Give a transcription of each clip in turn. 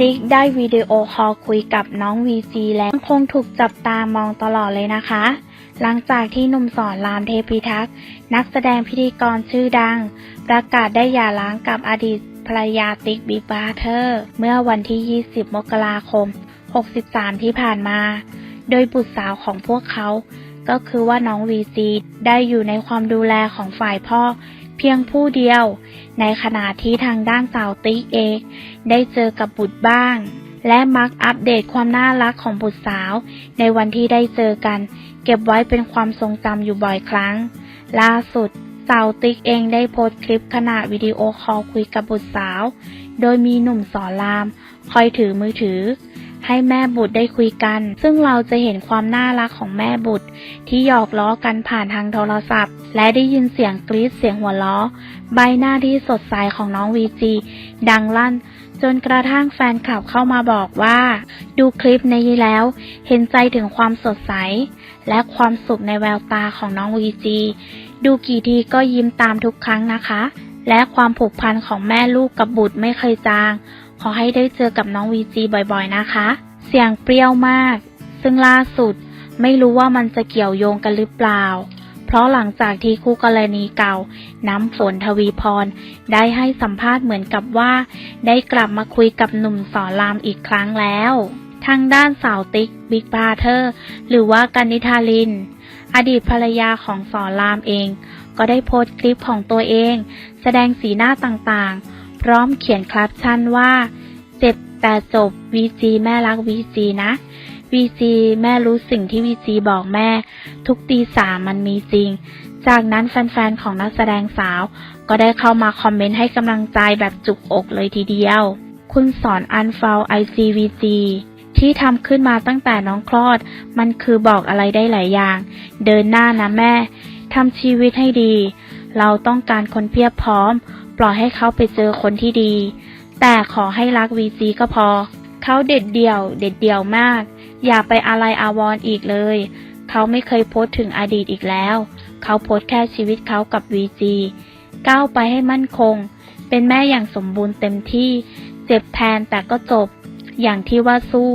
ติ๊กได้วิดีโอคอลคุยกับน้องวีจีและยังคงถูกจับตามองตลอดเลยนะคะ หลังจากที่หนุ่มสอนรามเทพิทักษ์นักแสดงพิธีกรชื่อดัง ประกาศได้หย่าร้างกับอดีตภรรยาติ๊กบิ๊กบาร์เทอร์ เมื่อวันที่ 20 มกราคม 63 ที่ผ่านมา โดยบุตรสาวของพวกเขา ก็คือว่าน้องวีจีได้อยู่ในความดูแลของฝ่ายพ่อเพียงผู้เดียว ในขณะที่ทางด้านสาวติ๊กเองได้เจอกับบุตรบ้าง และมักอัปเดตความน่ารักของบุตรสาว ในวันที่ได้เจอกัน เก็บไว้เป็นความทรงจำอยู่บ่อยครั้ง ล่าสุดสาวติ๊กเองได้โพสต์คลิปขณะวิดีโอคอลคุยกับบุตรสาว โดยมีหนุ่มสอนราม คอยถือมือถือ ให้แม่บุตรได้คุยกัน ซึ่งเราจะเห็นความน่ารักของแม่บุตร ที่หยอกล้อกันผ่านทางโทรศัพท์ และได้ยินเสียงกรี๊ดเสียงหัวล้อ ใบหน้าที่สดใสของน้องวีจีดังลั่น จนกระทั่งแฟนคลับเข้ามาบอกว่า ดูคลิปนี้แล้ว เห็นใจถึงความสดใส และความสุขในแววตาของน้องวีจีดูกี่ทีก็ยิ้มตามทุกครั้งนะคะ และความผูกพันของแม่ลูกกับบุตรไม่เคยจาง ขอให้ได้เจอกับน้องวีจีบ่อยๆนะคะ เสียงเปรี้ยวมาก ซึ่งล่าสุดไม่รู้ว่ามันจะเกี่ยวโยงกันหรือเปล่า เพราะหลังจากที่คู่กรณีเก่า น้ำฝนทวีพร ได้ให้สัมภาษณ์เหมือนกับว่า ได้กลับมาคุยกับหนุ่มสอนรามอีกครั้งแล้ว ทางด้านสาวติ๊กบิ๊กบาเทอร์หรือว่ากันนิทาลิน อดีตภรรยาของสอนรามเอง ก็ได้โพสต์คลิปของตัวเอง แสดงสีหน้าต่างๆ ร้อมเขียนแคปชั่นว่าเจ็บแต่จบวีจีแม่รักวีจีนะวีจีแม่รู้สิ่งที่วีจีบอกแม่ ทุกตีสามมันมีจริง จากนั้นแฟนๆ ของนักแสดงสาว ก็ได้เข้ามาคอมเมนต์ให้กำลังใจแบบจุกอกเลยทีเดียว คุณสอนอันฟาวไอซีวีจีที่ทำขึ้นมาตั้งแต่น้องคลอด มันคือบอกอะไรได้หลายอย่าง เดินหน้านะแม่ทำชีวิตให้ดี เราต้องการคนเพียบพร้อม ปล่อยให้เขาไปเจอคนที่ดี แต่ขอให้รักวีจีก็พอ เขาเด็ดเดี่ยว เด็ดเดี่ยวมาก อย่าไปอะไรอาวรณ์อีกเลย เขาไม่เคยโพสต์ถึงอดีตอีกแล้ว เขาโพสต์แค่ชีวิตเขากับวีจีก้าวไปให้มั่นคง เป็นแม่อย่างสมบูรณ์เต็มที่ เจ็บแทนแต่ก็จบ อย่างที่ว่าสู้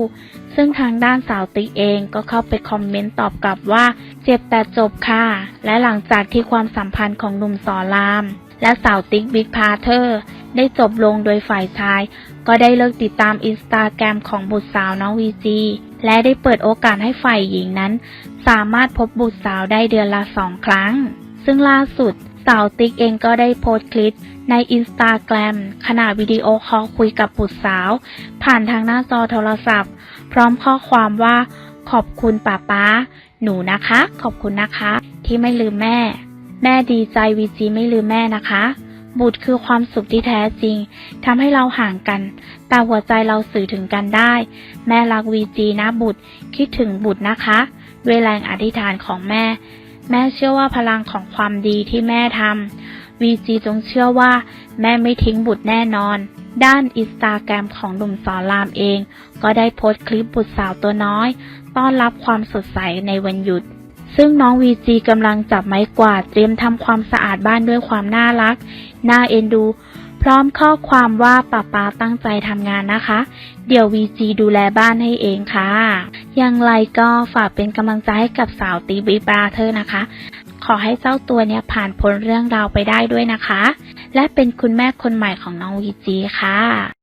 ซึ่งทางด้านสาวติ๊กเองก็เข้าไปคอมเมนต์ตอบกลับว่า เจ็บแต่จบค่ะ และหลังจากที่ความสัมพันธ์ของหนุ่มสอราม และสาวติ๊กบิ๊กพาเธอร์ได้จบลงโดยฝ่ายชาย ก็ได้เลิกติดตามอินสตาแกรมของบุตรสาวน้องวีจีและได้เปิดโอกาสให้ฝ่ายหญิงนั้น สามารถพบบุตรสาวได้เดือนละสองครั้ง ซึ่งล่าสุดสาวติ๊กเองก็ได้โพสต์คลิปในอินสตาแกรมขณะวิดีโอคอลคุยกับบุตรสาว ผ่านทางหน้าจอโทรศัพท์ พร้อมข้อความว่า ขอบคุณป้าป๊าหนูนะคะ ขอบคุณนะคะ ที่ไม่ลืมแม่ แม่ดีใจวีจีไม่ลืมแม่นะคะ บุตรคือความสุขที่แท้จริงทำให้เราห่างกัน แต่หัวใจเราสื่อถึงกันได้ แม่รักวีจีนะบุตรคิดถึงบุตรนะคะ ด้วยแรงอธิษฐานของแม่ แม่เชื่อว่าพลังของความดีที่แม่ทำวีจีจงเชื่อว่า แม่ไม่ทิ้งบุตรแน่นอนด้านอินสตาแกรมของหนุ่มสอนรามเอง ก็ได้โพสต์คลิปบุตรสาวตัวน้อย ต้อนรับความสดใสในวันหยุด ซึ่งน้องวีจีกำลังจับไม้กวาดเตรียมทำความสะอาดบ้านด้วยความน่ารัก น่าเอ็นดู พร้อมข้อความว่าป้าป๊าตั้งใจทำงานนะคะ เดี๋ยววีจีดูแลบ้านให้เองค่ะ อย่างไรก็ฝากเป็นกำลังใจให้กับสาวตีบีบราเธอนะคะ ขอให้เจ้าตัวเนี้ยผ่านพ้นเรื่องราวไปได้ด้วยนะคะ และเป็นคุณแม่คนใหม่ของน้องวีจีค่ะ